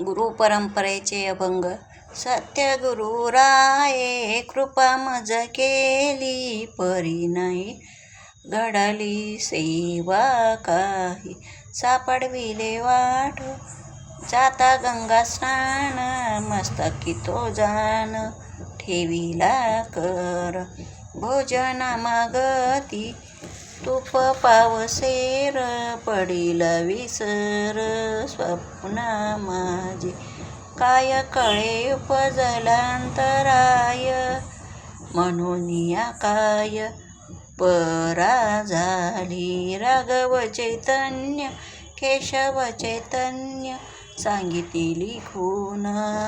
गुरु परंपरेचे अभंग. सत्य गुरु राये कृपा मज केली परी नाही घडली सेवा काही. सापडविले वाट जाता गंगा स्नान मस्तकी तो जान ठेविला कर. भोजना मागती तूप पावसेर पडील विसर स्वप्ना माझे. काय कळे पजलांतराय म्हणून या काय? परा झाली राघव चैतन्य केशव चैतन्य सांगितली खून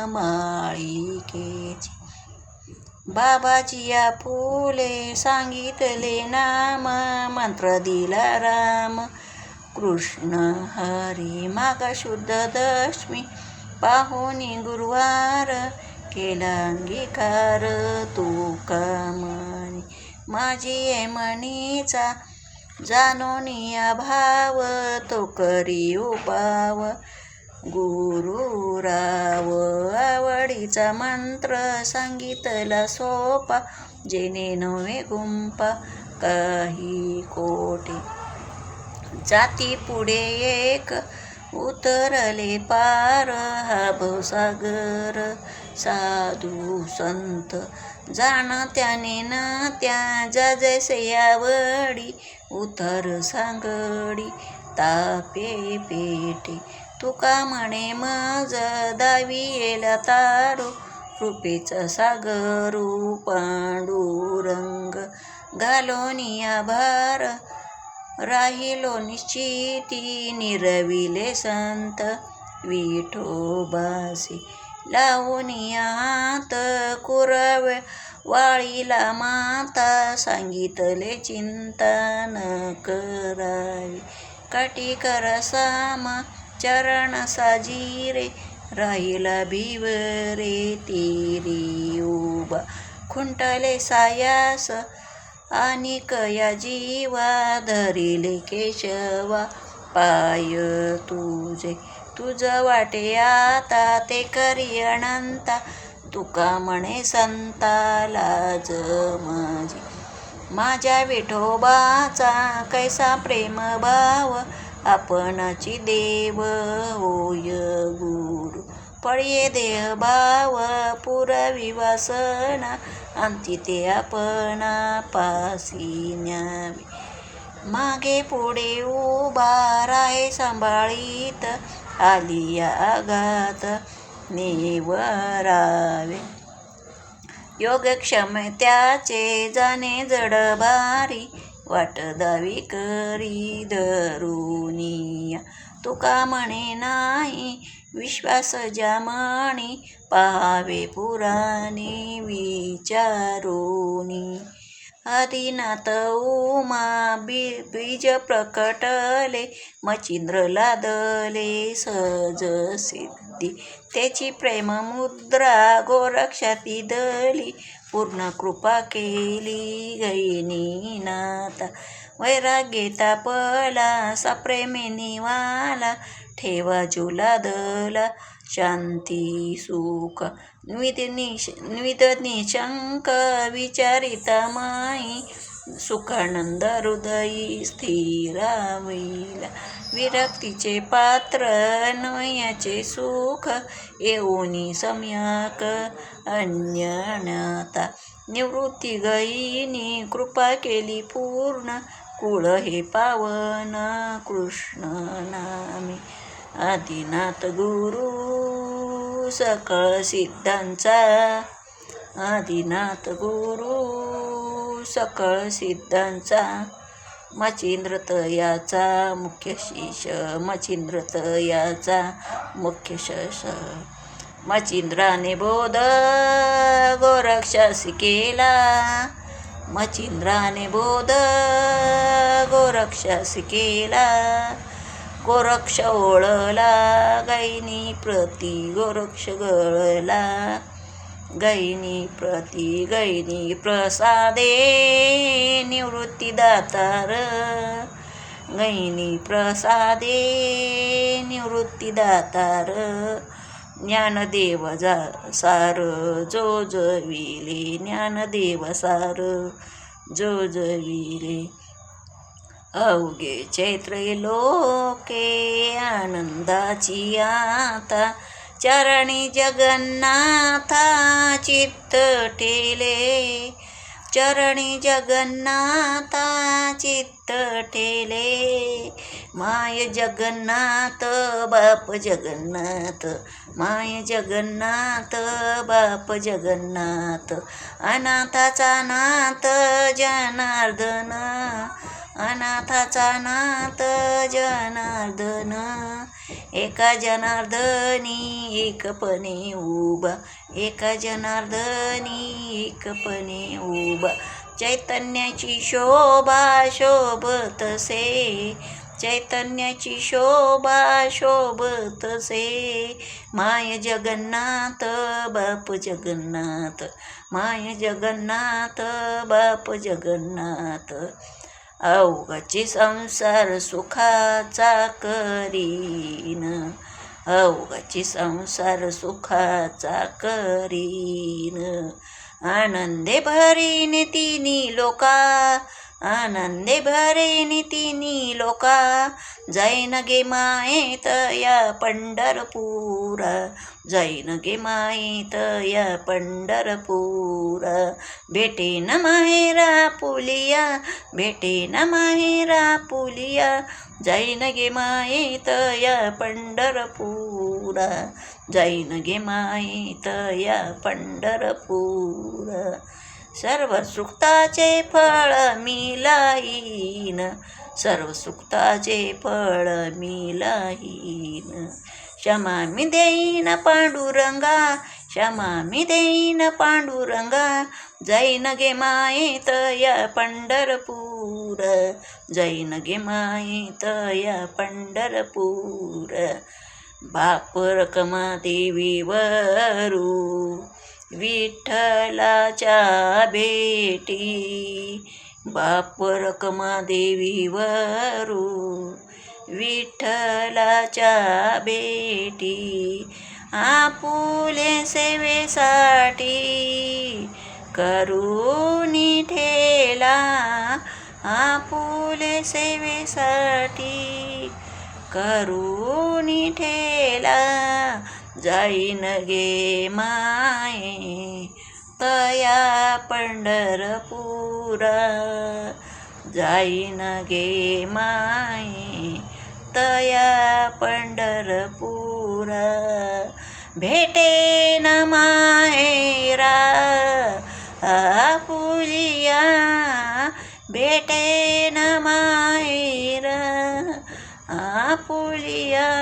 माळिकेची बाबाजिया फुले सांगितले नाम मंत्र दिला राम. कृष्ण हरी मागा शुद्ध दशमी पाहुनी गुरुवार केला अंगीकार. तू कामणी माझी ये मणीचा जाणोनिया भाव तो करी उपाव. गुरुराव आवडीचा मंत्र सांगितला सोपा जेणे नवे गुंपा काही कोटे. जाती पुढे एक उतरले पार हा भवसागर साधू संत. जाण त्याने ना त्या जा जैसे आवडी उतर सांगडी तापे पेटे. तुका म्हणे मज दावी येला तारू कृपेचा सागरू पांडुरंग घालोनिया भार राहिलो निश्चिती निरविले संत विठोबासी लावूनिया हात कुरवे वाळीला माता सांगितले चिंता न करावी काठी करा सामा चरण साजी रे राहिला भिवरे तेरी उबा खुंटले सायास आणि कया जीवा धरिले केशवा. पाय तुझे तुझ वाटे आता ते करी अनंता. तुका म्हणे संता लाज माझी. माझ्या विठोबाचा कैसा प्रेम भाव आपणाची देव होय गुरु. पळये देह भाव पुरवी वासना अंती ते आपणा पासी न्यावी. मागे पुढे उभा राहे सांभाळीत आली आघात निवरावे योगक्षम त्याचे जाणे जड भारी वाट दावी करी धरुनिया तुका म्हणे नाही? विश्वास ज्या म्हणी पाहावे पुराणे विचारोनी. हरिनाथ उमा बी बीज प्रकटले मचिंद्र लादले सहज सिद्धी. त्याची प्रेममुद्रा गोरक्षाती दली पूर्ण कृपा केली गैनी नाता वैराग्ये तापला सप्रेमे निवाला ठेवा जुला दला शांती सुख. निविद निश निविद निशंक विचारिता माई सुखानंद हृदयी स्थिराविला विरक्तीचे पात्र नयाचे सुख येऊनी सम्यक अन्यनाता निवृत्ती गईनी कृपा केली पूर्ण. कुळ हे पावन कृष्ण नामी. आदिनाथ गुरु सकळ सिद्धांचा. आदिनाथ गुरु सकळ सिद्धांचा मचिंद्र याचा मुख्य शिष्य मचिंद्र याचा मुख्य शश मचिंद्राने बोध गोरक्षास केला. मचिंद्राने बोध गोरक्षास केला. गोरक्ष ओळला गायनी प्रती गोरक्ष गळला. गैनी प्रती गैनी प्रसादे निवृत्तीदातार। गैनी प्रसादे निवृत्तीदातार। ज्ञानदेव जा सार जो जविले ज्ञानदेव सार। जो जविले अवघे चैत्र लोके आनंदाची आता। चरणी जगन्नाथा चित्त ठेले. चरणी जगन्नाथा चित्त ठेले. माय जगन्नाथ बाप जगन्नाथ. माय जगन्नाथ बाप जगन्नाथ. अनाथाचा नाथ जनार्दन. अनाथाचा नाथ जनार्दन. एका जनार्दनी एकपणे उभा एका जनार्दनी एकपणे उभा चैतन्याची शोभा शोभतसे. चैतन्याची शोभा शोभतसे. माय जगन्नाथ बाप जगन्नाथ. माय जगन्नाथ बाप जगन्नाथ. अवघाची संसार सुखाचा करीन. अवघाची संसार सुखाचा करीन. आनंदे भरीन तिनी लोका आनंदे भरे तिनी लोका जैन गे मायेत या पंढरपूर जैन गे मायेत या पंढरपूर. भेटे न माहेरा पुलिया भेटे न माहेरा पुलिया जैन गे मायेत या पंढरपूर जैन गे मायेत या पंढरपूर. सर्व सुक्ताचे फळ मिलाईन सर्व सुक्ताचे फळ मिलाईन क्षमा मी देईन पांडुरंगा क्षमा मी देईन पांडुरंगा. जैन गे माये तया पंढरपूर जैन गे माये तया पंढरपूर. बाप रकमा देवीवरू विठ्ठलाच्या भेटी. बाप रकमा देवीवरू विठ्ठलाच्या भेटी. आपुले सेवेसाठी करूनी ठेला. आपुले सेवेसाठी करूनी ठेला. जाईन गे माये तया पंढरपुरा. जाईन गे माये तया पंढरपुरा. भेटे न मायरा आपुलिया. भेटे न माहेरा आपुलिया.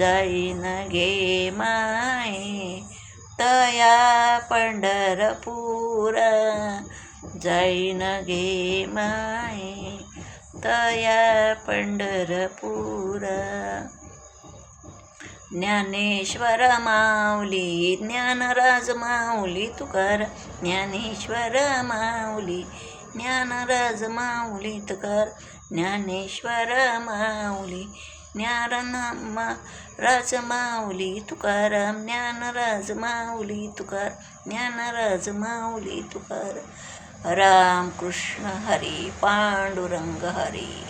जाईन गे माये तया पंढरपुरा. जाईन गे माये तया पंढरपुरा. ज्ञानेश्वर माऊली ज्ञानराज माऊली तुकार. ज्ञानेश्वर माऊली ज्ञानराज माऊली तुकार. ज्ञानेश्वर माऊली ज्ञानमा राज माऊली तुकाराम ज्ञानराज माऊली तुकार ज्ञानराज माऊली तुकार. राम कृष्ण हरी पांडुरंग हरी.